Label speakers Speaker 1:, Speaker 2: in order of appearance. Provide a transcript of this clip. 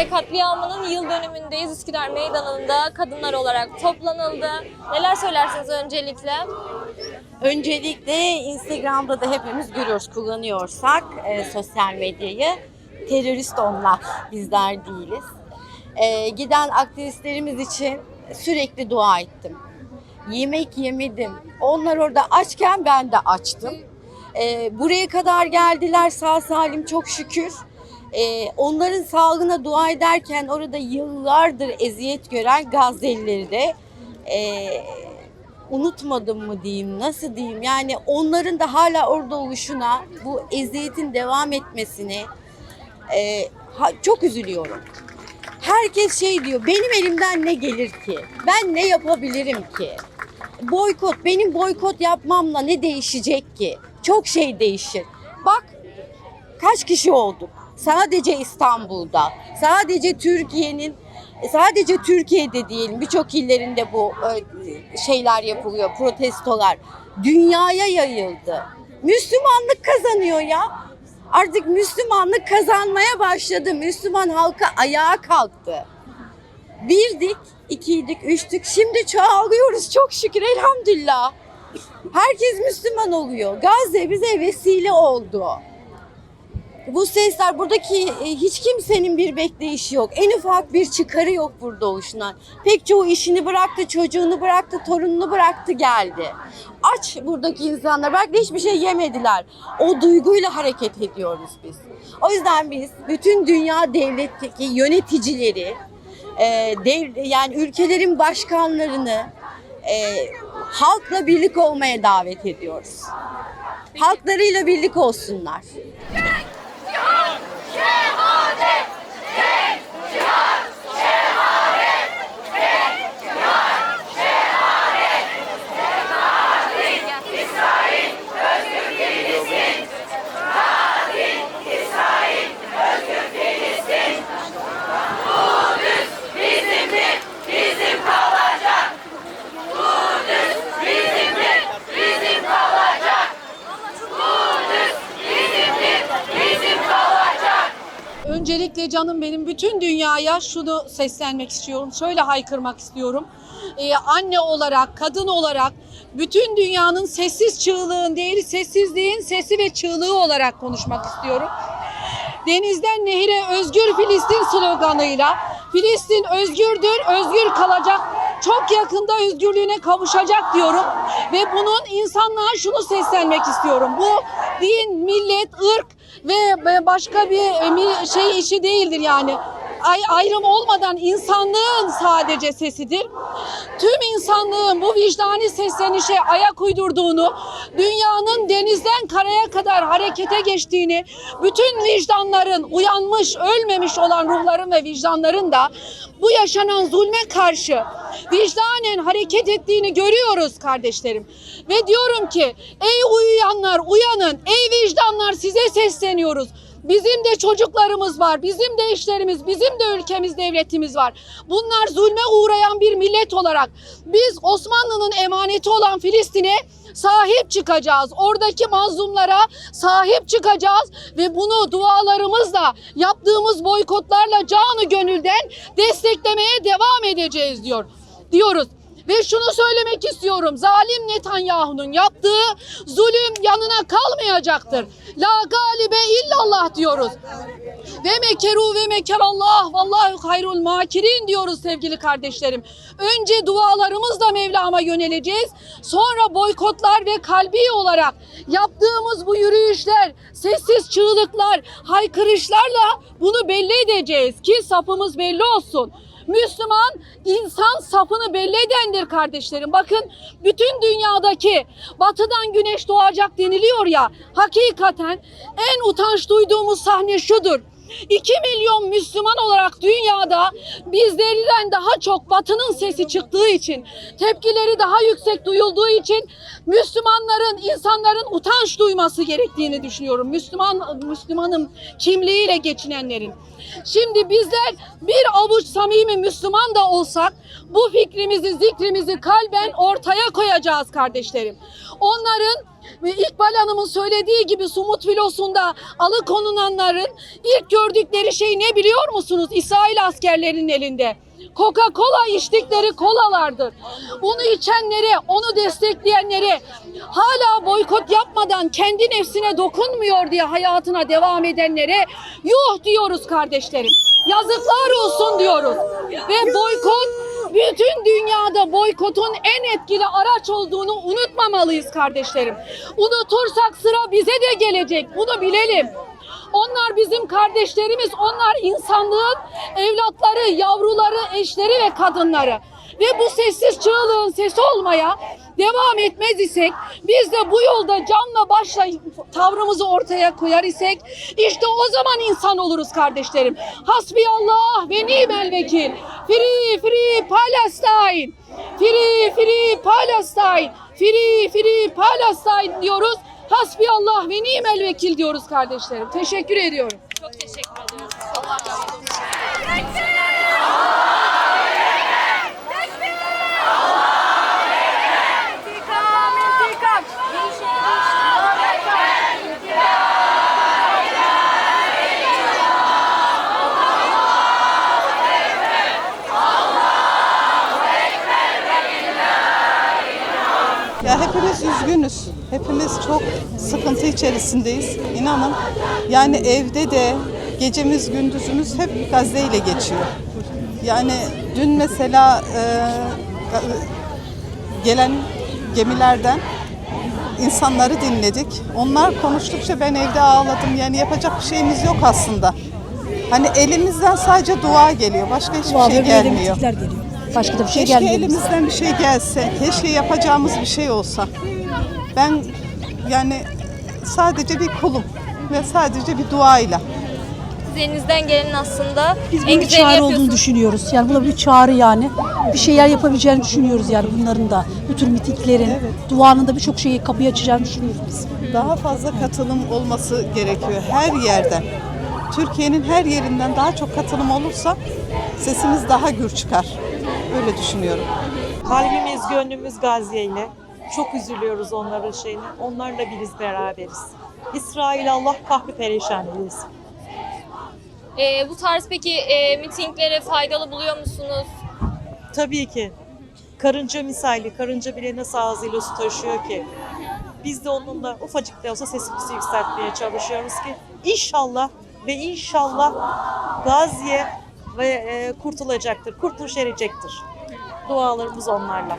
Speaker 1: Gazze katliamının yıl dönümündeyiz. Üsküdar Meydanı'nda kadınlar olarak toplanıldı. Neler söylersiniz öncelikle?
Speaker 2: Öncelikle Instagram'da da hepimiz görüyoruz, kullanıyorsak e, sosyal medyayı. Terörist onlar, bizler değiliz. E, giden aktivistlerimiz için sürekli dua ettim. Yemek yemedim. Onlar orada açken ben de açtım. E, buraya kadar geldiler sağ salim çok şükür. E, onların sağlığına dua ederken orada yıllardır eziyet gören Gazze'lileri de e, unutmadım mı diyeyim, nasıl diyeyim? Yani onların da hala orada oluşuna, bu eziyetin devam etmesine e, ha- çok üzülüyorum. Herkes şey diyor, benim elimden ne gelir ki? Ben ne yapabilirim ki? Boykot, benim boykot yapmamla ne değişecek ki? Çok şey değişir. Bak kaç kişi olduk? Sadece İstanbul'da, sadece Türkiye'nin, sadece Türkiye'de diyelim birçok illerinde bu e, şeyler yapılıyor, protestolar. Dünyaya yayıldı. Müslümanlık kazanıyor ya. Artık Müslümanlık kazanmaya başladı. Müslüman halka ayağa kalktı. Birdik, ikiydik, üçtük. Şimdi çoğalıyoruz çok şükür elhamdülillah. Herkes Müslüman oluyor. Gazze bize vesile oldu. Bu sesler buradaki e, hiç kimsenin bir bekleyişi yok. En ufak bir çıkarı yok burada oluşulan. Pek çoğu işini bıraktı, çocuğunu bıraktı, torununu bıraktı geldi. Aç buradaki insanlar. Belki de hiçbir şey yemediler. O duyguyla hareket ediyoruz biz. O yüzden biz bütün dünya devletteki yöneticileri, e, dev, yani ülkelerin başkanlarını e, halkla birlik olmaya davet ediyoruz. Halklarıyla birlik olsunlar.
Speaker 3: Öncelikle canım benim bütün dünyaya şunu seslenmek istiyorum. Şöyle haykırmak istiyorum. Ee, anne olarak, kadın olarak bütün dünyanın sessiz çığlığın değil, sessizliğin sesi ve çığlığı olarak konuşmak istiyorum. Denizden nehire özgür Filistin sloganıyla Filistin özgürdür, özgür kalacak. Çok yakında özgürlüğüne kavuşacak diyorum ve bunun insanlığa şunu seslenmek istiyorum. Bu din, millet, ırk ve başka bir e, şey işi değildir yani. Ay, ayrım olmadan insanlığın sadece sesidir. Tüm insanlığın bu vicdani seslenişe ayak uydurduğunu, dünyanın denizden karaya kadar harekete geçtiğini, bütün vicdanların uyanmış, ölmemiş olan ruhların ve vicdanların da bu yaşanan zulme karşı vicdanen hareket ettiğini görüyoruz kardeşlerim. Ve diyorum ki ey uyuyanlar uyanın, ey vicdanlar size sesleniyoruz. Bizim de çocuklarımız var, bizim de eşlerimiz, bizim de ülkemiz, devletimiz var. Bunlar zulme uğrayan bir millet olarak biz Osmanlı'nın emaneti olan Filistin'e sahip çıkacağız. Oradaki mazlumlara sahip çıkacağız ve bunu dualarımızla, yaptığımız boykotlarla canı gönülden desteklemeye devam edeceğiz diyor. Diyoruz. Ve şunu söylemek istiyorum. Zalim Netanyahu'nun yaptığı zulüm yanına kalmayacaktır. La galibe illallah diyoruz. Ve mekeru ve mekerallah vallahu hayrul makirin diyoruz sevgili kardeşlerim. Önce dualarımızla Mevlam'a yöneleceğiz. Sonra boykotlar ve kalbi olarak yaptığımız bu yürüyüşler, sessiz çığlıklar, haykırışlarla bunu belli edeceğiz ki sapımız belli olsun. Müslüman insan safını belli edendir kardeşlerim. Bakın bütün dünyadaki batıdan güneş doğacak deniliyor ya hakikaten en utanç duyduğumuz sahne şudur. 2 milyon Müslüman olarak dünyada bizlerden daha çok batının sesi çıktığı için, tepkileri daha yüksek duyulduğu için Müslümanların, insanların utanç duyması gerektiğini düşünüyorum. Müslüman Müslümanım kimliğiyle geçinenlerin. Şimdi bizler bir avuç samimi Müslüman da olsak bu fikrimizi, zikrimizi kalben ortaya koyacağız kardeşlerim. Onların Ve İkbal Hanım'ın söylediği gibi Sumut filosunda alıkonulanların ilk gördükleri şey ne biliyor musunuz? İsrail askerlerinin elinde. Coca-Cola içtikleri kolalardır. Onu içenlere, onu destekleyenlere, hala boykot yapmadan kendi nefsine dokunmuyor diye hayatına devam edenlere yuh diyoruz kardeşlerim. Yazıklar olsun diyoruz. Ve boykot bütün dünyada boykotun en etkili araç olduğunu unutmamalıyız kardeşlerim. Unutursak sıra bize de gelecek. Bunu bilelim. Onlar bizim kardeşlerimiz. Onlar insanlığın evlatları, yavruları, eşleri ve kadınları. Ve bu sessiz çığlığın sesi olmaya devam etmez isek, biz de bu yolda canla başla tavrımızı ortaya koyar isek, işte o zaman insan oluruz kardeşlerim. Hasbiyallah ve nimel vekil. Free, free Palestine. Free, free Palestine. Free, free Palestine diyoruz. Hasbiyallah ve nimel vekil diyoruz kardeşlerim. Teşekkür ediyorum.
Speaker 1: Çok teşekkür ediyoruz. Allah razı olsun.
Speaker 4: Ya hepimiz üzgünüz. Hepimiz çok sıkıntı içerisindeyiz. İnanın. Yani evde de gecemiz gündüzümüz hep Gazze ile geçiyor. Yani dün mesela e, gelen gemilerden insanları dinledik. Onlar konuştukça ben evde ağladım. Yani yapacak bir şeyimiz yok aslında. Hani elimizden sadece dua geliyor. Başka hiçbir
Speaker 5: Dua
Speaker 4: şey gelmiyor.
Speaker 5: geliyor. Başka da bir şey
Speaker 4: Keşke
Speaker 5: gelmiyor. bize.
Speaker 4: elimizden bir şey gelse, keşke yapacağımız bir şey olsa. Ben yani sadece bir kulum ve sadece bir duayla.
Speaker 1: Siz elinizden gelenin aslında
Speaker 5: Biz
Speaker 1: en
Speaker 5: bunun bir
Speaker 1: güzelini
Speaker 5: çağrı olduğunu
Speaker 1: yapıyorsunuz.
Speaker 5: düşünüyoruz. Yani bu da bir çağrı yani. Bir şeyler yapabileceğini düşünüyoruz yani bunların da. Bu tür mitiklerin, duanın da birçok şeyi kapıyı açacağını düşünüyoruz biz.
Speaker 4: Daha fazla katılım olması gerekiyor her yerden. Türkiye'nin her yerinden daha çok katılım olursa sesimiz daha gür çıkar. Öyle düşünüyorum.
Speaker 6: Kalbimiz, gönlümüz Gazze ile. Çok üzülüyoruz onların şeyine. Onlarla biz beraberiz. İsrail Allah kahri perişan eylesin.
Speaker 1: Ee, bu tarz peki e, mitinglere faydalı buluyor musunuz?
Speaker 6: Tabii ki. Karınca misali, karınca bile nasıl ağzıyla su taşıyor ki? Biz de onunla ufacık da olsa sesimizi yükseltmeye çalışıyoruz ki inşallah ve inşallah Gazze ve e, kurtulacaktır, kurtuluş erecektir. Dualarımız onlarla.